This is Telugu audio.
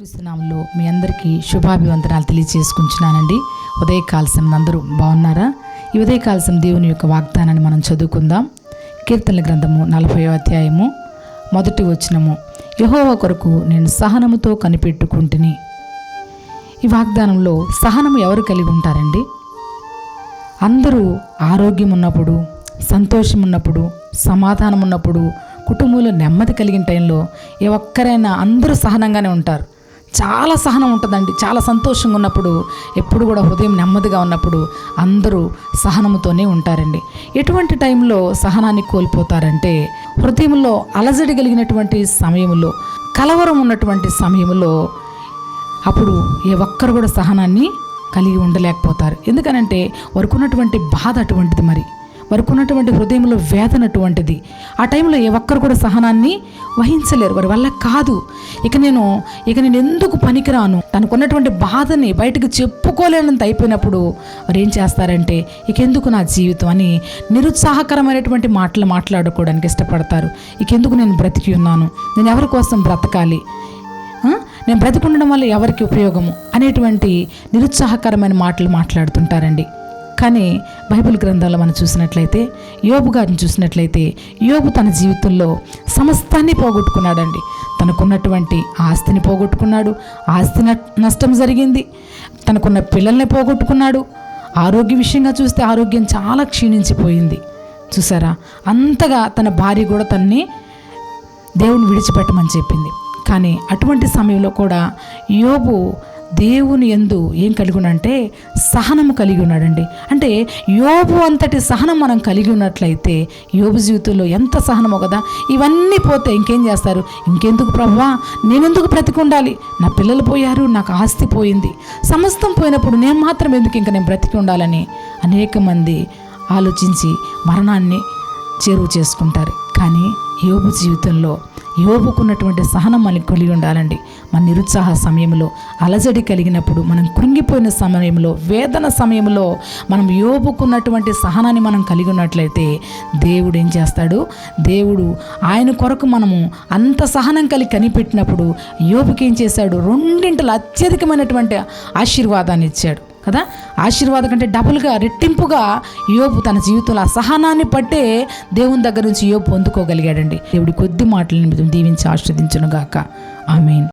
మీ అందరికీ శుభాభివందనాలు తెలియజేసుకుంటున్నానండి ఉదయకాల సమయం అందరూ బాగున్నారా? ఈ ఉదయకాల సమయం దేవుని యొక్క వాగ్దానాన్ని మనం చదువుకుందాం. కీర్తనల గ్రంథము నలభై అధ్యాయము మొదటి వచనము. యహోవ కొరకు నేను సహనముతో కనిపెట్టుకుంటుని. ఈ వాగ్దానంలో సహనము ఎవరు కలిగి ఉంటారండి? అందరూ ఆరోగ్యం ఉన్నప్పుడు సంతోషం ఉన్నప్పుడు సమాధానం ఉన్నప్పుడు కుటుంబంలో నెమ్మది కలిగిన టైంలో ఏ ఒక్కరైనా అందరూ సహనంగానే ఉంటారు. చాలా సహనం ఉంటుందండి. చాలా సంతోషంగా ఉన్నప్పుడు ఎప్పుడు కూడా హృదయం నెమ్మదిగా ఉన్నప్పుడు అందరూ సహనముతోనే ఉంటారండి. ఎటువంటి టైంలో సహనాన్ని కోల్పోతారంటే హృదయంలో అలజడి కలిగినటువంటి సమయంలో కలవరం ఉన్నటువంటి సమయంలో అప్పుడు ఏ ఒక్కరు కూడా సహనాన్ని కలిగి ఉండలేకపోతారు. ఎందుకనంటే వారికి ఉన్నటువంటి బాధ అటువంటిది మరి. వారికి ఉన్నటువంటి హృదయంలో వేదన అటువంటిది. ఆ టైంలో ఏ ఒక్కరు కూడా సహనాన్ని వహించలేరు. వారి వల్ల కాదు. ఇక నేను ఇక నేను ఎందుకు పనికిరాను? తనకున్నటువంటి బాధని బయటకు చెప్పుకోలేనంత అయిపోయినప్పుడు వారు ఏం చేస్తారంటే ఇకెందుకు నా జీవితం? అని నిరుత్సాహకరమైనటువంటి మాటలు మాట్లాడుకోవడానికి ఇష్టపడతారు. ఇకెందుకు నేను బ్రతికి ఉన్నాను? నేను ఎవరి కోసం బ్రతకాలి? నేను బ్రతికుండడం వల్ల ఎవరికి ఉపయోగము? అనేటువంటి నిరుత్సాహకరమైన మాటలు మాట్లాడుతుంటారండి. కానీ బైబిల్ గ్రంథాల్లో మనం చూసినట్లయితే యోబు గారిని చూసినట్లయితే యోబు తన జీవితంలో సమస్తాన్ని పోగొట్టుకున్నాడండి. తనకున్నటువంటి ఆస్తిని పోగొట్టుకున్నాడు ఆస్తి న- నష్టం జరిగింది. తనకున్న పిల్లల్ని పోగొట్టుకున్నాడు. ఆరోగ్య విషయంగా చూస్తే ఆరోగ్యం చాలా క్షీణించిపోయింది. చూసారా? అంతగా తన భార్య కూడా తన్ని దేవుని విడిచిపెట్టమని చెప్పింది. కానీ అటువంటి సమయంలో కూడా యోబు దేవుని ఎందు ఏం కలిగి ఉన్నాడంటే సహనము కలిగి ఉన్నాడండి అంటే యోబు అంతటి సహనం మనం కలిగి ఉన్నట్లయితే యోబు జీవితంలో ఎంత సహనమో కదా ఇవన్నీ పోతే ఇంకేం చేస్తారు? ఇంకెందుకు ప్రభువా? నేనెందుకు బ్రతికి ఉండాలి నా పిల్లలు పోయారు నాకు ఆస్తి పోయింది. సమస్తం పోయినప్పుడు నేను మాత్రం ఎందుకు ఇంకా నేను బ్రతికి ఉండాలని అనేక మంది ఆలోచించి మరణాన్ని చేరువ చేసుకుంటారు. కానీ యోబు జీవితంలో యోబుకున్నటువంటి సహనం మనకి కలిగి ఉండాలండి. మన నిరుత్సాహ సమయంలో అలజడి కలిగినప్పుడు మనం కృంగిపోయిన సమయంలో వేదన సమయంలో మనం యోబుకున్నటువంటి సహనాన్ని మనం కలిగి ఉన్నట్లయితే దేవుడు ఏం చేస్తాడు? దేవుడు ఆయన కొరకు మనము అంత సహనం కలిగి కనిపెట్టినప్పుడు యోబుకి ఏం చేశాడు? రెండింటిలో అత్యధికమైనటువంటి ఆశీర్వాదాన్ని ఇచ్చాడు. కదా? ఆశీర్వాదం కంటే డబుల్గా రెట్టింపుగా యోపు తన జీవితంలో అసహనాన్ని సహనాన్ని పట్టే దేవుని దగ్గర నుంచి యోపు పొందుకోగలిగాడండి. దేవుడి కొద్ది మాటలను దీవించి ఆస్వాదించును గాక. ఆమెన్.